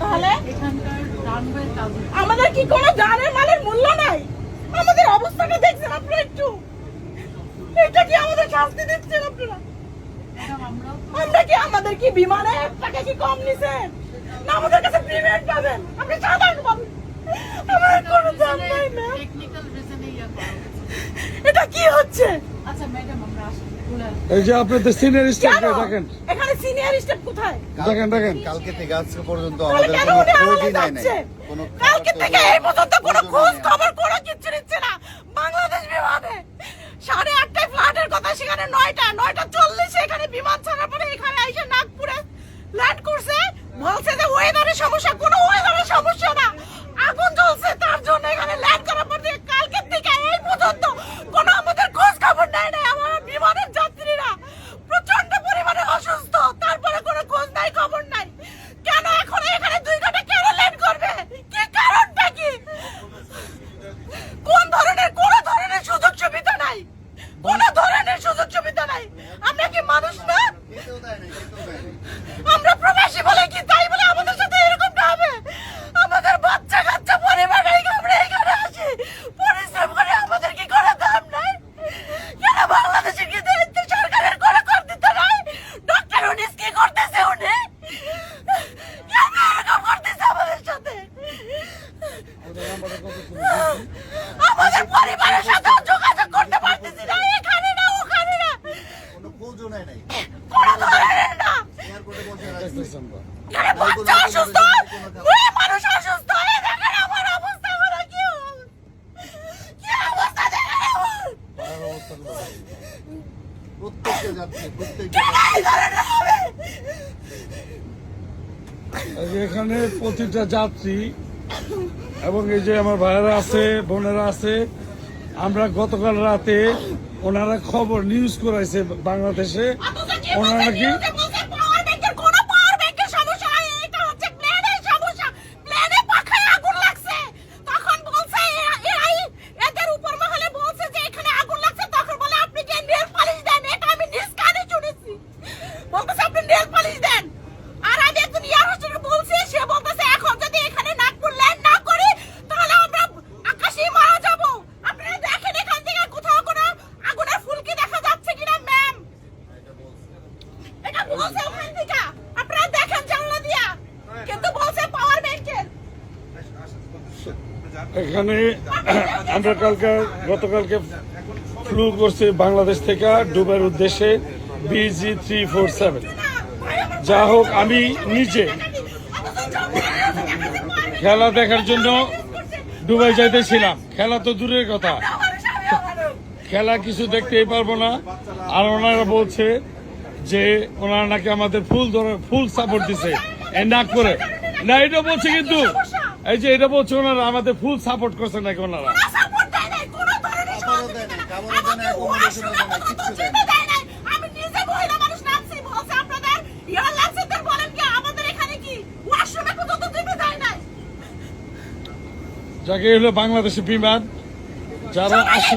তাহলে? কাজ। হচ্ছে। আমাদের কি কোনো জানের মালের মূল্য নাই? আমাদের অবস্থাটা দেখছেন আপনারা একটু? এটা কি আমাদের শাস্তি দিচ্ছেন আপনারা? আমরা কি আমাদের কি বিমানে টাকা কি কম নিছেন? না আমাদের কাছে পেমেন্ট পাবেন। আপনি সাধারণ পাবেন। আমাদের কোনো দাম নাই না। এটা কি হচ্ছে? আচ্ছা ম্যাডাম আমরা আসি। বলে আসি। এই যে আপনাদের সিনিয়র কেন? দেখেন। এখানে সিনিয়র স্টাফ কোথায়? দেখেন দেখেন। কালকে থেকে আজকে পর্যন্ত আমাদের কোনো খোঁজই নেয় নাই। কোনো কালকে থেকে এই পর্যন্ত কোনো খোঁজও খোঁজ নেয় নাই। খবর কোনো কিচ্ছু নিচ্ছে না। বাংলাদেশ সাড়ে আটটায় ফ্লাইটের কথা সেখানে নয়টা নয়টা চল্লিশে এখানে বিমান ছাড়ার পরে এখানে এসে নাগপুরে ল্যান্ড করছে বলছে যে ওয়েদারের সমস্যা কোনো ওয়েদারের সমস্যা না আগুন জ্বলছে তার জন্য এখানে ল্যান্ড করার পর থেকে কালকের থেকে এই পর্যন্ত কোনো আমাদের খোঁজ খবর নেয় নাই আমার বিমানের যাত্রীরা প্রচণ্ড পরিমাণে অসুস্থ তারপরে কোনো খোঁজ নাই খবর নাই কেন এখন এখানে দুই ঘণ্টা কেন ল্যান্ড করবে কি কারণটা কি কোন ধরনের কোন ধরনের সুযোগ সুবিধা নাই কোন ধরনের সুযোগ সুবিধা নাই আমরা কি মানুষ না খেতেও দেয় নাই, খেতেও দেয় নাই। আমরা প্রবাসী বলে কি তাই বলে আমাদের সাথে এরকমটা হবে আমাদের বাচ্চা কাচ্চা পরিবার রেখে আমরা এখানে আসি পরিশ্রম করে আমাদের কি করে দাম নাই কেন বাংলাদেশের কি দায়িত্ব সরকারের করে কর দিতে নাই ডক্টর উনিস কি করতেছে উনি কেন এরকম করতেছে আমাদের সাথে আমাদের পরিবারের সাথে যোগাযোগ করতে পারতেছি না এখানে না ওখানে না কোনো খোঁজও নেয় নাই। কোনো ধরনের না এয়ারপোর্টে বসে রাখছি। দেখতেছেন তো। এখানে বাচ্চা অসুস্থ মানুষ অসুস্থ এই দেখেন আমার অবস্থা করে কি হল? কি অবস্থা দেখেন আমার এখানে প্রতিটা যাত্রী এবং এই যে আমার ভাইয়েরা আছে বোনেরা আছে আমরা গতকাল রাতে ওনারা খবর নিউজ করাইছে বাংলাদেশে। ওনারা কি ওনারা নাকি নিউজে বলছে power bank এর কোনো power bank এর সমস্যা নাই, এটা হচ্ছে plane এর সমস্যা। plane এ পাখায় আগুন লাগছে। তখন বলছে এরা- এরাই এদের উপর মহলে বলছে যে এখানে আগুন লাগছে, তখন বলে আপনি গিয়ে nail polish দেন। এটা আমি নিজ কানে শুনেছি। বলতেছে আপনি nail polish দেন। আর আমি একজন এয়ার হোস্টেসকে বলছি, সে বলতেছে এখন যদি এখানে নাগপুর land না করি, তাহলে আমরা আকাশেই মারা যাব। আপনারা দেখেন এখান থেকে কোথাও কোনো আগুনের ফুলকি দেখা যাচ্ছে কিনা ম্যাম এখানে আমরা কালকে, গতকালকে ফ্লু করছি বাংলাদেশ থেকে ডুবের উদ্দেশ্যে বিজি থ্রি ফোর সেভেন যা হোক, আমি নিজে খেলা দেখার জন্য ডুবাই যাইতেছিলাম। খেলা তো দূরের কথা। খেলা কিছু দেখতেই পারব না। আর ওনারা বলছে যে ওনারা নাকি আমাদের ফুল ধরে ফুল সাপোর্ট দিছে না করে। না এটা বলছে কিন্তু এই যে এটা বলছে ওনারা আমাদের ফুল সাপোর্ট করছে নাকি ওনারা? যাকে হলো বাংলাদেশের বিমান যারা আসে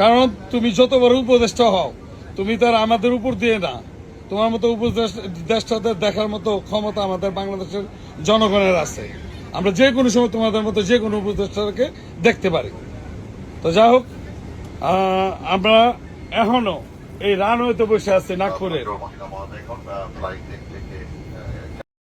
কারণ তুমি যত বড় উপদেষ্টা হও, তুমি তার আমাদের উপর দিয়ে না। তোমার মতো উপদেষ্টাদের দেখার মতো ক্ষমতা আমাদের বাংলাদেশের জনগণের আছে। আমরা যে কোনো সময় তোমাদের মতো যে কোনো উপদেষ্টাকে দেখতে পারি। তো যা হোক আমরা এখনও এই রানওয়েতে বসে আছি নাগপুরে